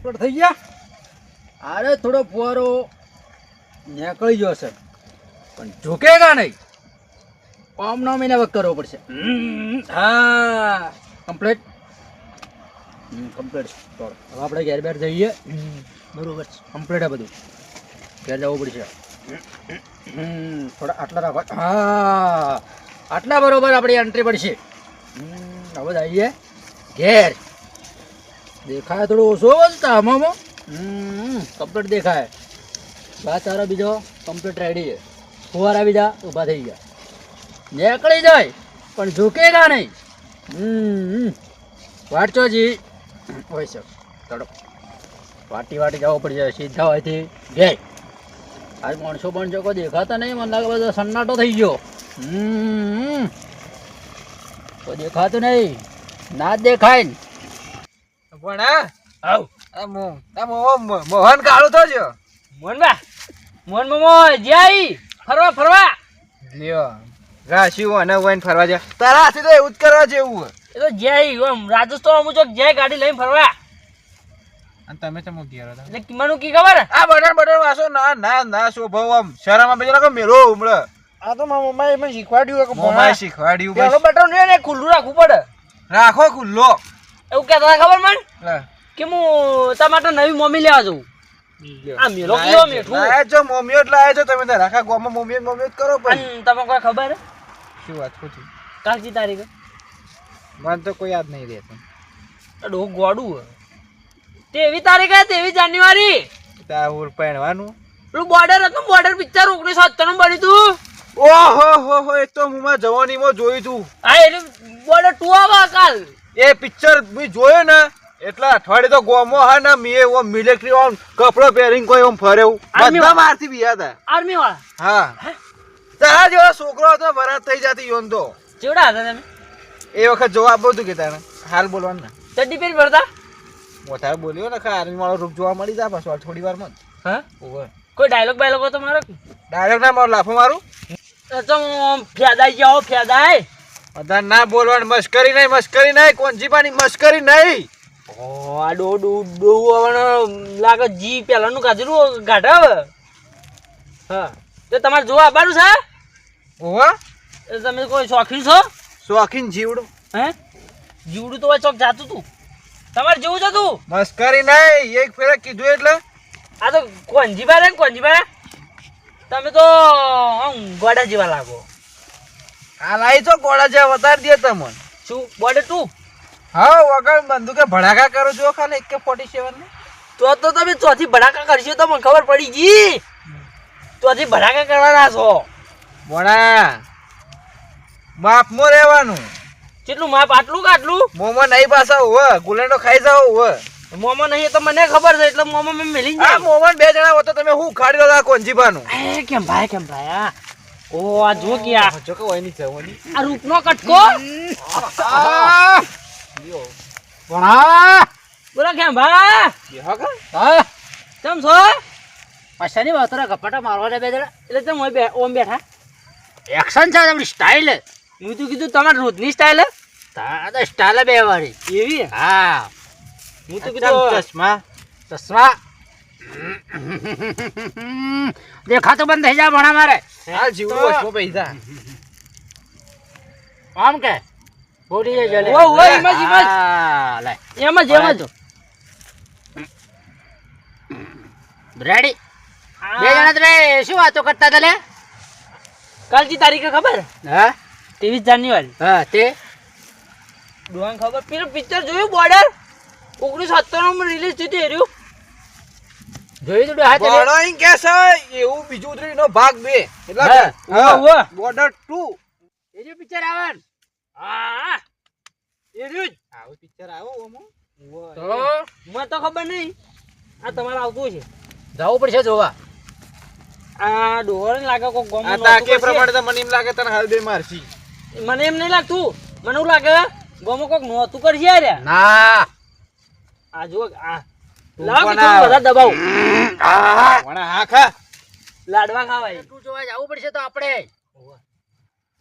Complete થઈ ગયા? અરે થોડો ફુવારો નીકળી ગયો છે. પણ ઝૂકેગા નહીં. પામનો મહિને વખત કરવો પડશે. હા કમ્પ્લીટ કમ્પ્લીટ હવે આપણે ઘેર બેર જઈએ. બરોબર છે. કમ્પ્લીટ આ બધું. ઘેર જવું પડશે. થોડા આટલા રાખવા હા આટલા બરોબર આપણી એન્ટ્રી પડશે. હવે જઈએ. ઘેર. દેખાય થોડું ઓછો બોલતા આમાં કમ્પ્લીટ દેખાય. બા તારો બીજો કમ્પ્લીટ રેડી છે. ફુવારા બીજા ઊભા થઈ ગયા નીકળી જાય, પણ ઝૂકેગા નહીં. હમ વાટચો જી. હોય છે તડો. વાટી વાટી જવું પડશે સીધા હોયથી ઘેર. આજ માણસો પણ કોઈ દેખાતા નહીં, મને લાગે બધો સન્નાટો થઈ ગયો. હમ કોઈ દેખાતું નહીં. ના દેખાય ને. પણ આવ. આ મો- આ મો- મો- મોહન કાળો તો જો મોહનબા મોહન મોમો જય ફરવા ફરવા. લ્યો રાશિઓ અને વહીને ફરવા જા તારા હાથે તો એવું જ કરવા જેવું એ તો જય રાજસ્થાન અમુક ચોક જય ગાડી લઈને ફરવા. અને તમે ચમો ઘેરો હતા એટલે કિમાનું કી ખબર? આ બટર બટર વાસો ના ના ના શોભાવ આમ. શરમ આપે છે મેલો ઉમળે. આ તો મારા મમ્માએ મને શીખવાડ્યું કે મોમાએ શીખવાડ્યું પેલો. બટન રે ને ખુલ્લું રાખવું પડે. રાખો ખુલ્લો. એવું કહેતા હતા ખબર મન? કે હું તમારે નવી મમ્મી લેવા જઉં આ મેલો કયો મીઠું? આ જો મોમીઓ એટલે લાયા છો તમે તાર આખા ગોમાં મમ્મી જ કરો પણ. તમને કોઈ ખબર શું વાત ખોટી કાલકી તારીખે? મને તો કોઈ યાદ નહીં રહેતું ડોક ગોડું. તેવી તારીખે તેવી જાન્યુઆરી. તાર ઉર પહેરવાનું પેલું બોર્ડર હતું બોર્ડર પિક્ચર ઓગણીસો સત્તાણું બન્યું હતું ઓહો હો હો એક તો હું જવાની માં જોયું તું. હા એટલે બોર્ડર ટુ આવે કાલ. એ પિક્ચર મેં જોયું ને એટલા અઠવાડિયે તો ગોમો હા ને મે એવો મિલિટરી ઓમ કપડો પહેરીને કોઈ ઓમ ફરે બધા મારથી બીયા હતા આર્મી વાળા? હા. તારા જેવો છોકરો હતો વરાત થઈ જતી યોન તો. ચેવડા હતા તમે? એ વખત જવાબ બધું કે તારે. હાલ બોલવાનું ચડ્ડી પહેરી ભરતા મોટા બોલ્યો ને ખા આર્મી વાળો રૂપ જોવા મળી જાય પાછો થોડી વારમાં હા? ઓવર કોઈ ડાયલોગ બાયલોગ તો મારો ડાયલોગ ના મારો લાફો મારું? તો ફેદાઈ જાઓ ફેદાઈ. બધા ના બોલવાનું મસ્કરી નહીં મસ્કરી નહીં કોંજીપાની મસ્કરી નહીં. ઓ આ ડો ડો ડો આવવાનો લાગે જી પેલાનું કાજરું ગાઢાવ હા. તો તમારે જોવા આવવાનું છે? ઓહો. એ તમે કોઈ શોખીન છો? શોખીન જીવડું. હે? જીવડું તો હોય ચોક જાતું તું. તમારે જેવું છે તું? મસ્કરી નહીં એક ફેરા કીધું એટલે. આ તો કોંજીભાઈ રે ને જીવા તમે તો આમ ગોડા જેવા લાગો. આ લાઈ છો ગોળા જે વધારી દે તમને. શું બોડે ટુ હા વગર બંદૂકે ભડાકા કરો છો ખાલી એક કે ફોર્ટી સેવન ને. તો તો તમે ચોથી ભડાકા કરશો તો મને ખબર પડી ગઈ. ચોથી ભડાકા કરવાના છો. ભણા માપમાં રહેવાનું. કેટલું માપ? આટલું કે આટલું? મોમો નહીં પાછા હોવે ગુલેન્ડો ખાઈ જાવ હોવે મોમો નહીં તો મને ખબર છે એટલે મોમો મેં મેલી જાય મોમન બે જણા હોતો તમે હું ખાડી દો કોંજીબાનું કેમ ભાઈ કેમ ભાઈ આ ઓ આ જો કે આ જો કે હોયની જવાની આ રૂપનો કટકો? ભણા બોલો કેમ ભા બેહો કા? હા. કેમ છો? પૈસાની વાત કપાટા મારવાના બે જણા. એટલે તમે ઓય બે- ઓમ બેઠા? એક્શન છે આપણી સ્ટાઇલ હું તો કીધું તમારે રોજની સ્ટાઈલ તારા સ્ટાઈલ બે વાળી. એવી? હા. હું તો કીધું ચશ્મા? ચશ્મા? દેખાતું બંધ થઈ જા ભણા મારે. હાલ બસ વચમાં પૈસા. આમ કે? બોડી જઈ જલે ઓ ઓ ઇમજ જ, એમ જ. હા, લે. એમ જ એમ જ. રેડી બે જણા તરે શું વાતો કરતા તલે કાલની તારીખે ખબર? હા? ત્રેવીસ જાન્યુઆરી. હા તે? ડોહાને ખબર? પેલું પિક્ચર જોયું બોર્ડર ઓગણીસો સત્તાણું રિલીઝ થયું હતું જોયું તું હાથ બોર્ડર કે છે? એવું બીજું ઉતરી નો ભાગ બે. એટલા હા, કે? હા, હા. બોર્ડર પિક્ચર આવે હા. એર્યું જ. આવું પિક્ચર આવો ઓમો. તો? મને તો ખબર નહીં. આ તમારે આવતું છે જવું પડશે જોવા. આ ડોહર લાગે કોઈ ગોમ આ તાકે પ્રમાણે તો મને એમ લાગે તને હાલ બે મારશી. મને એમ નહીં લાગતું. મને એવું લાગે ગોમો કોક નોતું કરશે યાર. ના. આ જો આ લાવ કે પણ થોડું આવ. વધારે દબાવ વણા હા ખા લાડવા ખાવાય તું જોવા જવું પડશે તો આપણે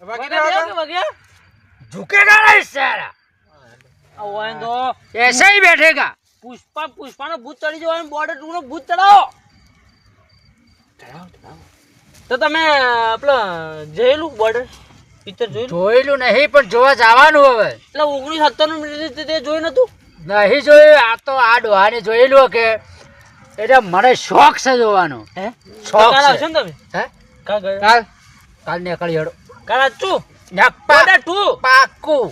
બાકી વગે ના બે કે વગે? ઝુકેગા નહીં સારા આ ઓય તો ऐसे ही बैठेगा પુષ્પા પુષ્પાનો ભૂત ચડી જવાનો બોર્ડર ટુ નો ભૂત ચડાવો તો તમે પેલા જોયેલું બોર્ડર પિક્ચર જોયેલું જોયેલું નહીં પણ જોવા જવાનું હવે એટલે ઓગણીસ સત્તાણું મિનિટ તે જોયું નતું નહીં જોયું આ તો આ ડોહાને જોયેલું કે એટલે મને શોખ છે જોવાનો. હે? શોખ છે. ને તમે? હે? કાલ કાલ? નીકળી હડો. કાલ તું. નપ્પા તું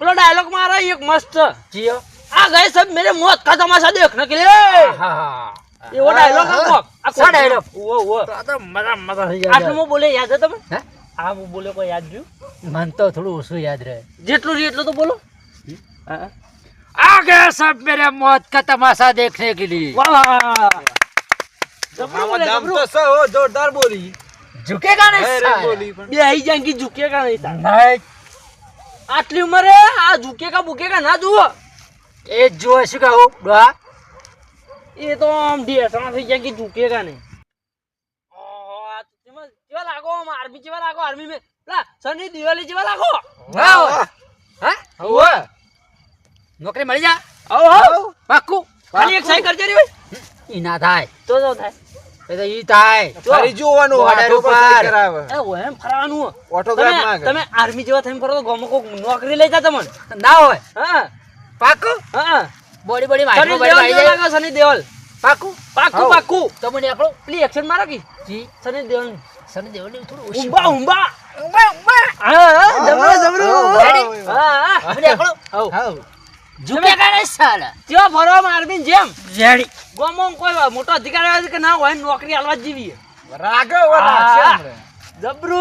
ડાયલોગ મારા એક મસ્ત. જીઓ. આ ગઈ સબ મેરે મોત કા તમાશા દેખ ને કે લે એવો ડાયલોગ ડાયલોગ ઓ મજા મજા થઈ જાય. બોલે યાદ છે તમે હે? આ હું બોલે યાદ જો મન તો થોડું ઓછું યાદ રહે. જેટલું એટલું તો બોલો. હા. आ गए सब मेरे मौत का तमाशा देखने के लिए વાહ વાહ જબરું બોલે, આમાં દમ જબરું. તો છે હો, જોરદાર બોલી झुकेगा नहीं અરે साला। બોલી પણ બે આઈ જાય કે ઝુકેગા નહીં તાર. नहीं આટલી ઉંમરે આ ઝુકેગા બુકેગા ના જુઓ એ જો શું કહું ડોહા એ તો આમ ઢેસણા થઈ જાય કે ઝુકેગા નહીં ઓહો, આ તો તેમાં કેવા લાગો આમ આર્મી જેવા લાગો આર્મી મેં પેલા સની દિવાળી જેવા લાગો વાહ વાહ. હા હવે નોકરી મળી જા. આવો આવો. પાક્કું. ખાલી એક સાઈ કરજે રે ભાઈ ઈ ના થાય. તો જો થાય? એ તો ઈ થાય. ફરી જોવાનું Border ઉપર. કરાવે એ હોય એમ ફરવાનું ઓટોગ્રાફ તમે માંગે. તમે આર્મી જેવા થઈને ફરો તો કોક નોકરી લઈ જા તમને. ના હોય. હા. પાક્કું? હા. બોડી બોડી સની બોડી દેવલ લાગો સની પાક્કું? પાક્કું પાક્કું. તમને મને આપણો પેલી એક્શન મારો કી? જી સની દેવલ સની દેવલ થોડું ઉંબા ઉંબા. ઉંબા ઉંબા. હા હા જબરો. જબરો. How, Ready? હાઉ, હા. હા. આપણો. હાઉ. હાઉ. કરે સાલ. તેવા ફરવામાં આર્મી જેમ. જેડી ગોમોં કોઈ મોટો અધિકારી આવે કે ના હોય નોકરી આલવા જીવી રાગે હવે રાખશે જબરુ.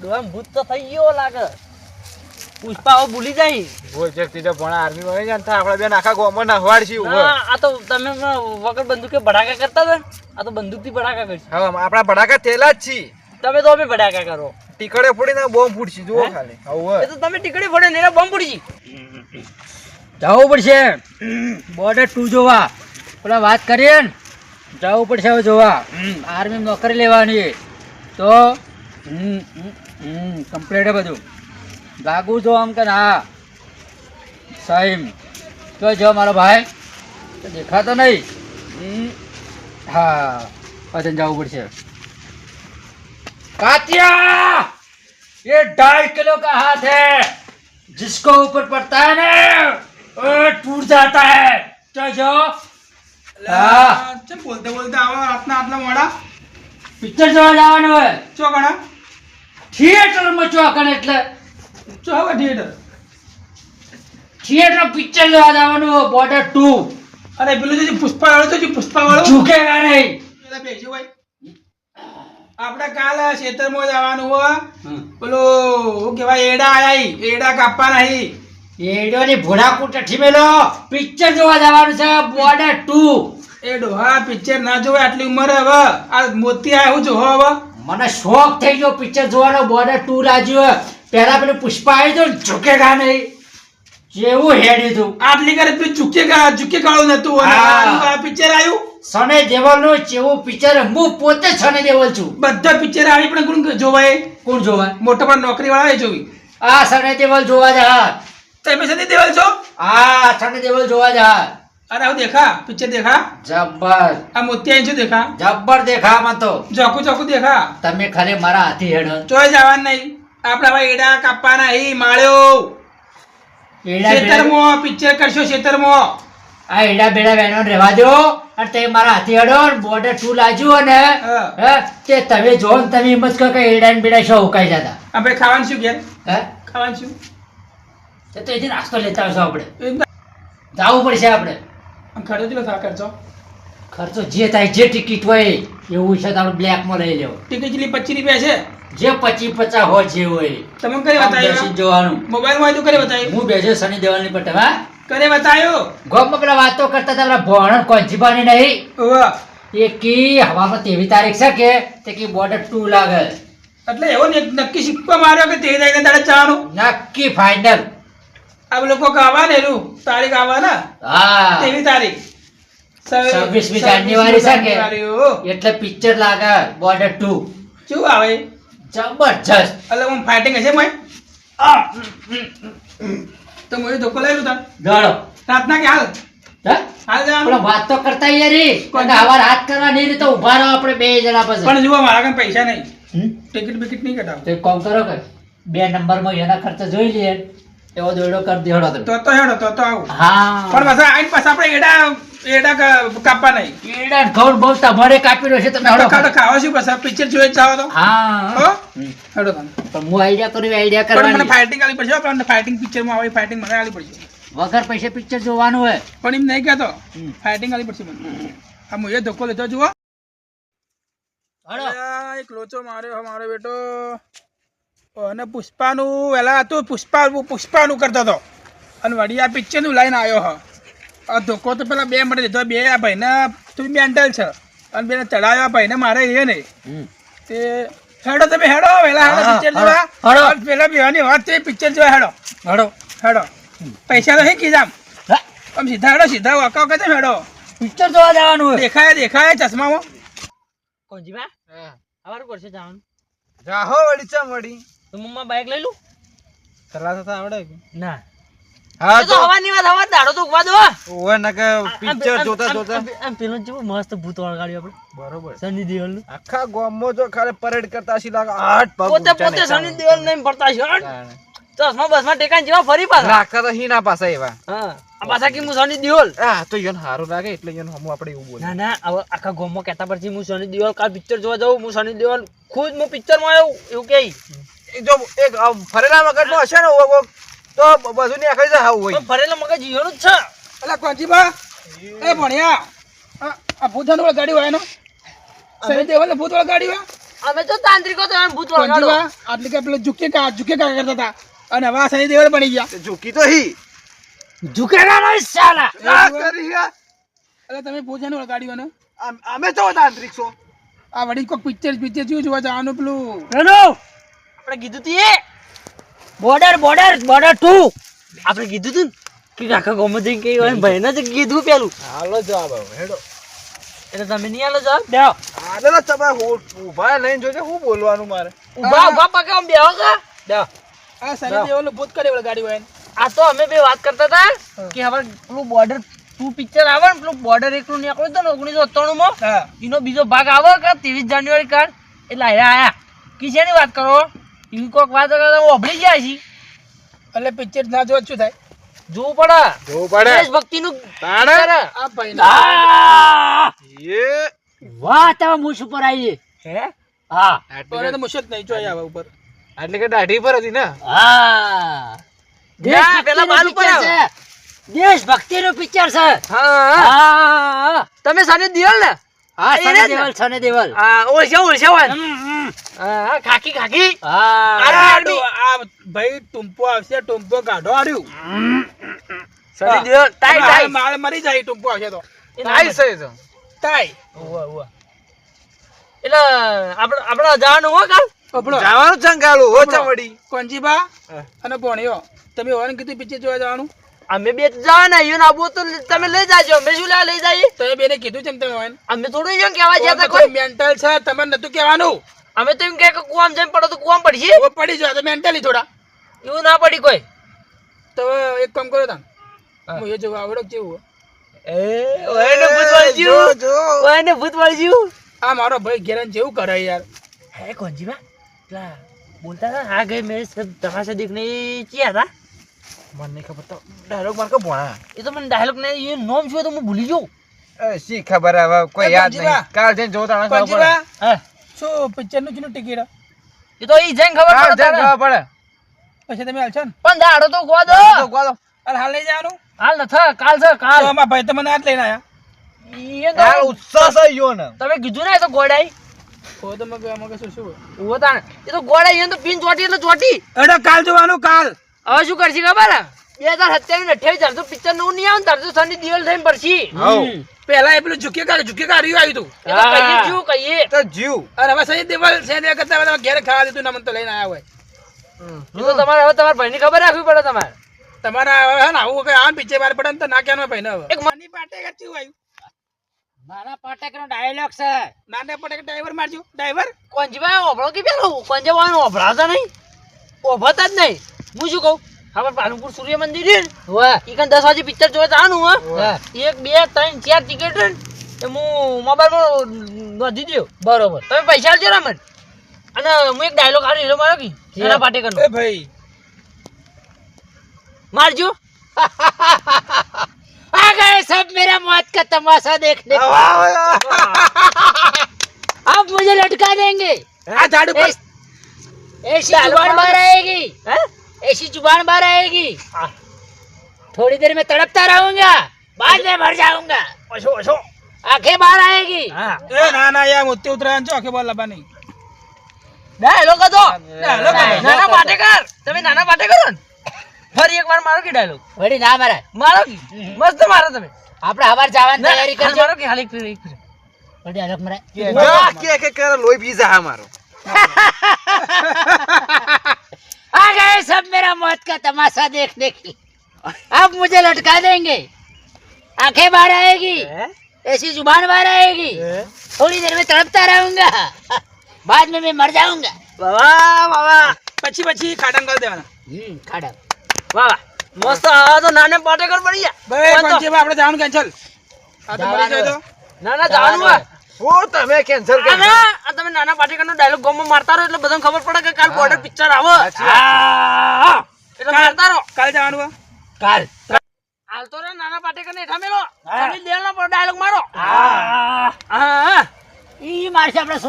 દોમ ભૂત તો થઈ ગયો લાગે. પુષ્પા હવે ભૂલી જાય. હોય છે તીજો ભણા આર્મી માં જાય ને તો આપણે બેન આખા ગોમો નાખવાડ છીએ હવે ના, આ તો તમે વગર બંદૂકે ભડાકા કરતા હતા આ તો બંદૂકથી ભડાકા કરશે. હવે આપણા ભડાકા થેલા જ છી તમે તો અમે ભડાકા કરો. ટીકડે ફોડીને બોમ્બ ફૂટશે જુઓ ખાલી. હવે તો તમે ટીકડે ફોડે ને બોમ્બ ફૂટશે. જવું પડશે. બોર્ડર ટુ જોવા. પેલા વાત કરીએ ને જવું પડશે હવે જોવા. આર્મી નોકરી લેવાની. તો કમ્પ્લીટ બધું. લાગુ જો આમ કે ના. સાહેબ તો જો મારો ભાઈ દેખાતો નહીં. હા પછી જવું પડશે. कातिया ये ढाई किलो का हाथ है जिसको ऊपर पड़ता है ना वो टूट जाता है तो जो હા ચમ બોલતે બોલતે આવો રાતના આટલા મોડા પિક્ચર જોવા જવાનું હોય ચો ગણા થિયેટરમાં ચોકન એટલે ચો હવે થિયેટર થિયેટર પિક્ચર જોવા જવાનું હોય બોર્ડર ટુ અરે પેલું જે પુષ્પા વાળો તો જે પુષ્પા વાળો ઝૂકેગા નહીં પેલા બેસી હોય આપણે કાલ ખેતરમાં જવાનું હોય પેલું શું કહેવાય એડા આયા એડા કાપવા નહીં. એડોની ભોળાકૂટ અઠી મેલો. પિક્ચર જોવા જવાનું છે બોર્ડર ટુ એડો હા પિક્ચર ના જોવાય આટલી ઉંમરે હવે. આ મોતી આયા હું જોવો હવે. મને શોખ થઈ ગયો પિક્ચર જોવાનો બોર્ડર ટુ રાજ્યો પહેલા પેલું પુષ્પા આવી તો ઝૂકેગા નહીં. જેવું હેડ્યું હતું આટલી કરે ચૂકે ગા ચૂકે ગાળું નતું હા. આ પિક્ચર આવ્યું. સને દેવલ નો જેવું પિક્ચર હું પોતે સને દેવલ છું. બધા પિક્ચર આવી પણ કોણ જોવાય? કોણ જોવાય? મોટા પણ નોકરી વાળા જોવી. આ સને દેવલ જોવા જા તમે સને દેવલ છો? આ સને દેવલ જોવા જા અરે આવું દેખા પિક્ચર દેખા. જબ્બર. આ મોતિયા શું દેખા? જબ્બર દેખા માં તો. ચોકુ ચોકુ દેખા. તમે ખરે મારા હાથી હેડો. ચોય જવાનું નહીં. આપણા ભાઈ એડા કાપવાના અહીં માળ્યો. એડા બેડા- પિક્ચર કરશો ખેતરમાં. આ એડા બેડા બેનો રહેવા દો. અને તે મારા હાથી હેડો બોર્ડર ટુ લાજુ અને હે, તે તમે જો ને તમે એમ જ કહો કે એડા ને બેડા શું ઉકાઈ જતા. આપણે ખાવાનું શું ઘેર? હે? ખાવાનું શું? તે તો એથી નાસ્તો લેતા આવશો આપણે. જાવું પડશે આપણે. ખર્ચો કેટલો થાય ખર્ચો? ખર્ચો જે થાય જે ટિકિટ હોય એવું છે તારું આપણે બ્લેકમાં લઈ લેવો. ટિકિટ કેટલી પચીસ રૂપિયા છે? જે પચી પચાસ હોય જે હોય. તમે કરી બતાવ્યું જોવાનું. મોબાઈલમાં તો કરી બતાવ્યું. હું બેસે શનિ દેવલની પટ્ટે હા? કરે બતાયો? ગોપમાં પેલા વાતો કરતા હતા પેલા ભણ કોંચીબાની નહીં? ઓવા. એ કી હવામાં તેવી તારીખ છે કે? તે કી બોર્ડર ટુ લાગે. એટલે એવો ને નક્કી સિક્કો માર્યો કે તે દાડે તારે જવાનું નક્કી ફાઇનલ આ લોકો કાવા ને એનું? તારીખ આવવાના હા. તેવી તારીખ. છવ્વીસમી જાન્યુઆરી છે કે? એટલે પિક્ચર લાગે બોર્ડર ટુ શું આવે? જબરજસ્ત. એટલે હું ફાઇટિંગ હશે મોય? તો મોય ધોકો લઈ લઉં તાર દોડો રાતના કે હાલ? હાલ પેલો પણ વાત તો કરતા યાર રે હવાર હાથ કરવા નહીં તો ઊભા રહો આપણે બે જણા પાસે પણ જુઓ મારા કન પૈસા નહીં? ટિકિટ બિકિટ નહીં કટાવ તો કોમ કરો કે બે નંબરમાં એના ખર્ચા જોઈ લઈએ. એવો દોડો કરી દેડો તો તો હેડો તો તો આવું. હા. પણ પાછા આઈને પાછા આપણે એડા એડા કાપવા નહીં. એડા ઘઉં બહુ તમારે કાપી રહ્યો છે તમે હળો તો ખાવા શું પાછા? પિક્ચર જોઈ જ તો. હા. હેડો. પણ હું આઈડિયા કર્યું આઈડિયા પણ મને ફાઇટિંગ આલી પડશે પણ ફાઇટિંગ પિક્ચરમાં આવે ફાઇટિંગ મને આલી પડશે. વગર પૈસે પિક્ચર જોવાનું હોય. પણ એમ નહીં કહેતો. ફાઇટિંગ આલી પડશે મને. આ હું એ ધક્કો લેતો જુઓ. એક લોચો માર્યો મારો બેટો. અને પુષ્પાનું વેલા હતું પુષ્પા પુષ્પાનું કરતો હતો. અને વળી આ પિક્ચરનું લઈને આવ્યો હ. આ ધોકો તો પેલા બે મળે લીધો. બે આ ભાઈને તું મેન્ટલ છે. અને બેને ચડાવ્યા ભાઈને મારે એ નહીં. તે હેડો તમે હેડો. વહેલા હેડો પિક્ચર જોવા. હેડો. પેલા બેવાની વાત છે પિક્ચર જોવા હેડો. હેડો. હેડો. પૈસા તો હે કીધા આમ. સીધા હેડો સીધા વાકા વખતે હેડો. પિક્ચર જોવા જવાનું દેખાય દેખાય ચશ્મામાં કોંજીબા આવારું પડશે જવાનું. જાહો વળી ચમ વળી. તો મમ્મા બાઈક લઈ લઉં ચલા થતા આવડે ના. હા તો હવાની વાત હવા દાડો તો ઊભા દો. ઓવે ના પિક્ચર જોતા જોતા. આમ- આમ પેલું મસ્ત ભૂત વળગાડ્યું આપણે. બરોબર. સની દેવલનું. આખા ગામમાં જો ખાલી પરેડ કરતા હશે લાગે આઠ પગ પોતે પોતે સની દેવલ નહીં ફરતા છે ચશ્મા બસમાં ટેકાને જેવા ફરી પાછા. રાખતા તો હી ના પાછા એવા. હા આ પાછા કે હું સની દેવલ? આ તો યન હારું લાગે એટલે યન હમું આપણે એવું બોલે. ના ના હવે આખા ગામમાં કહેતા પરથી હું સની દેવલ કાલ પિક્ચર જોવા જાઉં હું સની દેવલ ખુદ હું પિક્ચરમાં આવ્યો એવું કે જો એક ફરેલા મગજમાં હશે ને તો બધું ની આખરી જાય હોય. ફરેલો મગજ જીવનું જ છે. અલા કોંજીબા એ ભણ્યા. આ- ભૂતનું વાળી ગાડી હોય એનો સહી દેવાલે ભૂત વાળી ગાડી હોય અમે તો તાંત્રિકો તો ભૂત કોંજીબા આટલે કે પેલો ઝુકે કા ઝુકે કા કરતા હતા. અને હવે સહી દેવાલ બની ગયા. ઝુકી તો હી. ઝુકેલા નહીં સાલા ના. કરી ગયા એટલે તમે ભૂતનું વાળી ગાડી હોય ને અમે તો તાંત્રિક છો. આ વડી કોઈક પિક્ચર પિક્ચર જોયું જોવા જવાનું પેલું. હેલો આપણે કીધું તું એ. બોર્ડર બોર્ડર બોર્ડર ટુ આપણે કીધું તું ને કે આખા ગોમ જઈ કઈ હોય ભાઈને જ કીધું પેલું. હાલો જવાબ હેડો. એટલે તમે નહીં હાલો જવાબ? બે આલે તમે હો- ઊભા લઈને જોજો શું બોલવાનું મારે? ઊભા ઊભા પગે આમ બેહો કા? બે આ સહી દેવાલ ભૂત કરે વાળી ગાડી હોય આ તો અમે બે વાત કરતા હતા કે હવે પેલું બોર્ડર ટુ પિક્ચર આવે ને પેલું બોર્ડર એકલું નીકળ્યું હતું ને ઓગણીસો અઠ્ઠાણું માં હા. એનો બીજો ભાગ આવે કે ત્રેવીસ જાન્યુઆરી કાલ એટલે આયા આયા. કિસેની વાત કરો? એવી વાતો કરે હું ઓભળી ગયા છી. એટલે પિક્ચર ના જોવા શું થાય? જોવું પડે. જોવું પડે. દેશભક્તિનું તાણે? કરે. આ ભાઈ એ. વાહ તમે મૂછ ઉપર આવી હે? હા. તો મુશ્કેલ નહીં જોઈ આવે ઉપર. એટલે કે દાઢી પર હતી ને? હા. દેશ પેલા બાલ ઉપર છે. દેશભક્તિનું પિક્ચર છે. હા હા. તમે સાને દિયલ ને? હા સની ને? દેવલ સની દેવલ. હા ઓળખ્યા ઓળખ્યા હોય. હમ, હમ. હા હા, ખાકી ખાકી હા. આ આર્મી. તો આ ભાઈ ટુંપો આવશે ટુંપો કાઢો આર્યું સની દિયલ ટાઈ માલ ટાઈ મરી જાય ટુંપો આવશે તો. નાઈ છે તો. તાય ઉવ્વ, ઉવ્વ. એટલે આપણે આપણે જવાનું હો કાલ? જવાનું ચંગાલું હો. ચમડી. કોંજીબા. અને ભણ્યો તમે ઓન કીધું પિક્ચર જોવા જવાનું? અમે બે તો જવાના ઈયોને આબુ તો તમે લઈ જાજો અમે શું લેવા લઈ જઈએ? એ બેને કીધું છે તમે અમે થોડું ઈયોને કહેવા જતા કોઈ મેન્ટલ છે તમારે નતું કહેવાનું. અમે તો એમ કે કુવામ જઈને પડો તો કુવામ પડી હવે પડી જાય તો મેન્ટલી થોડા. એવું ના પડી કોઈ. તો એક કામ કરો તાન હા. એ જોવા આવડો કેવું એ ઓયને ભૂત જો જો. ઓયને ભૂત જીવ. આ મારો ભાઈ ઘેરન જેવું કરે યાર. હે કોનજી બા બોલતા હા ગઈ મેં સબ તમારા દેખને ચિયા હતા. મને નહીં ખબર તો ડાયલોગ માર કે ભણા એ તો મને ડાયલોગ ને એ નોમ શું તો હું ભૂલી એ શી ખબર હવે કોઈ એ યાદ. નહીં. કાલ જઈને જોતા ખબર પડે. શું પિક્ચરનું કેટલું ટિકિટ એ તો ઈ જઈને ખબર પડે જઈને. ખબર પડે. પછી તમે હાલશો ને? પણ દાડો તો ગો દો. તો ગોળો. હાલ હાલ લઈ જવાનું. હાલ ન થા કાલ છે કાલ. અમારા ભાઈ તો મને હાથ લઈને આયા. કાલ તો ઉત્સાહ છે યો ને તમે કીધું ને એ તો ગોડાઈ ઓ તો મગ મગ શું શું ઉવો તાણે. એ તો ગોડાઈ એને તો પિન ચોટી એટલે ચોટી. એડો કાલ જોવાનું કાલ. હવે શું કરશે ખબર? બે હજાર સત્યાવીસ અઠ્યાવીસ તાર પિક્ચરનું નહીં આવે ને તાર સની દિવાલ થઈને પડશી પેલા એ પેલું ઝુકે કા ઝુકે કા રહ્યું આવ્યું હતું જીવ કહીએ. તો જીવ. અને હવે સહી દેવલ છે કરતા તમે ઘેર ખાવા દીધું ના મને તો લઈને આવ્યા હોય. તો તમારે હવે તમારા ભાઈની ખબર રાખવી પડે તમારે. તમારા હવે હે ને આવું કઈ આમ પીછે બાર પડે ને તો ના કહેવાનું ભાઈ ને હવે. એક મની પાટે કચ્યું આવ્યું? નાના પાટેકનો ડાયલોગ છે. નાના પડે ડ્રાઈવર મારજો. ડ્રાઈવર કોંજવા ઓભળો કે પેલો? કોંજીભાઈ ઓભળાતા નહીં. ઓભતા જ નહીં. હું શું કહું આપણે પાલનપુર સૂર્ય મંદિર છે ને વાહ ઈ કન દસ વાગે પિક્ચર જોવા જવાનું હો હા એક બે ત્રણ ચાર ટિકિટ છે ને એ હું મોબાઈલમાં નોંધી દઉં બરોબર તમે પૈસા આલજો ને મને અને હું એક ડાયલોગ હારી હીરો માર્યો કી જી. એના પાટેકરનો એ ભાઈ મારજો आ गए सब मेरा मौत का तमाशा देखने अब मुझे लटका देंगे આ ઝાડ ઉપર ऐस- ऐसी जुबान बाहर आएगी હે ऐसी जुबान बाहर आएगी थोड़ी देर में तड़पता रहूंगा बाद में मर जाऊंगा ઓછો ઓછો आंखें बाहर आएगी હા એ ના ના યાર મોતી ઉતરાયણ છો આખે બોલ લબાની ડાયલોગ હતો ડાયલોગ હતો. નાના પાટેકર તમે નાના પાટેકર હો ને ફરી એક વાર મારો કે ડાયલોગ વળી ના મારા મારો કી મસ્ત મારો તમે આપણે હવાર જવાની તૈયારી હાલ કરજો મારો કે હાલ એક ફેર એક ફેર વળી ડાયલોગ મરાય જા, કે કે કરે લોહી પી જા મારો आ गए सब मेरा मौत का तमाशा देखने की अब मुझे लटका देंगे आंखें बाहर आएगी હે? ऐसी जुबान बाहर आएगी थोड़ी देर में तड़पता रहूंगा बाद में मैं मर जाऊंगा બાબા બાબા પછી પછી ખાડામાં કરી દેવાના हम्म खाड़ा વાહ મસ્ત આ તો નાને પાટેકર પડી ગયા ભાઈ પણ તો- પંચે આપણે જવાનું કેન્સલ આ તો મરી જાય તો ના ના જવાનું હું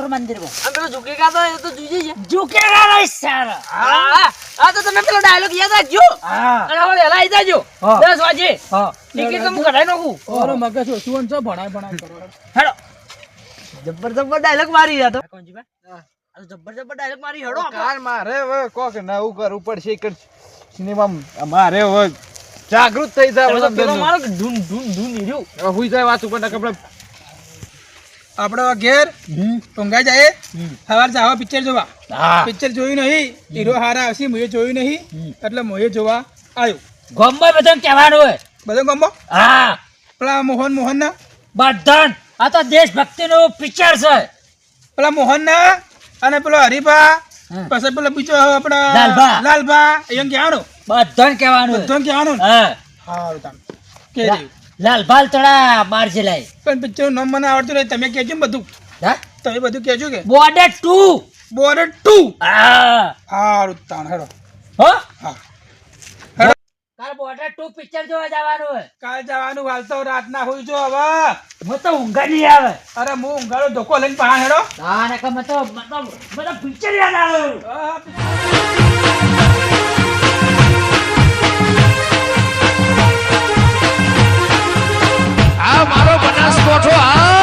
મંદિરમાં અને તો તમે પેલો ડાયલોગ યાદ ભણાય ભણાય કરો. હેડો. જબ્બર જબ્બર ડાયલોગ મારી રહ્યા તો. જબ્બર જબ્બર ડાયલોગ મારી હડો. કાલ મારે હવે કોક નવું કરવું પડશે એક સિનેમા મારે હવે જાગૃત થઈ તમે તો પેલો મારો ધૂન ધૂન ધૂન હીર્યું. હવે હુઈ જાય વાત ઉપર આપણે આપણે ઘેર ટોંગાઈ જાય. સવાર જાવા પિક્ચર જોવા. પિક્ચર જોયું નહીં. હીરો હારા હશે મુએ જોયું નહીં. એટલે મોએ જોવા આવ્યો ગમ્બો બધા કહેવાનું હોય. બધો ગમ્બો? હા. પેલા મોહન મોહન ના બધાન. આ તો દેશભક્તિ નું પિક્ચર છે. પેલા મોહન ના અને પેલો હરિભા પછી પેલો બીજો આપણા લાલભા. લાલભા એમ કહેવાનું. બધાન કહેવાનું. હોય. બધો કહેવાનું. હા. કે લાલભાલ તળા બાર જિલ્લાએ પણ પિક્ચર નામ મને આવડતું નહીં તમે કહેજો બધું. હા? તમે બધું કહેજો કે. Border two. Border two. હા. હારું તાણ હેડો હા? હા. કાલ બોર્ડર ટુ પિક્ચર જોવા જવાનું કાલ જવાનું હાલ તો રાત ના હોય જો હવે. હું તો ઊંઘા નહીં અરે હું ઊંઘાનો ધોકો લઈને પાહા હા ને મતલબ પિક્ચર યાદ આવે. આ મારો બનાસકોઠો આ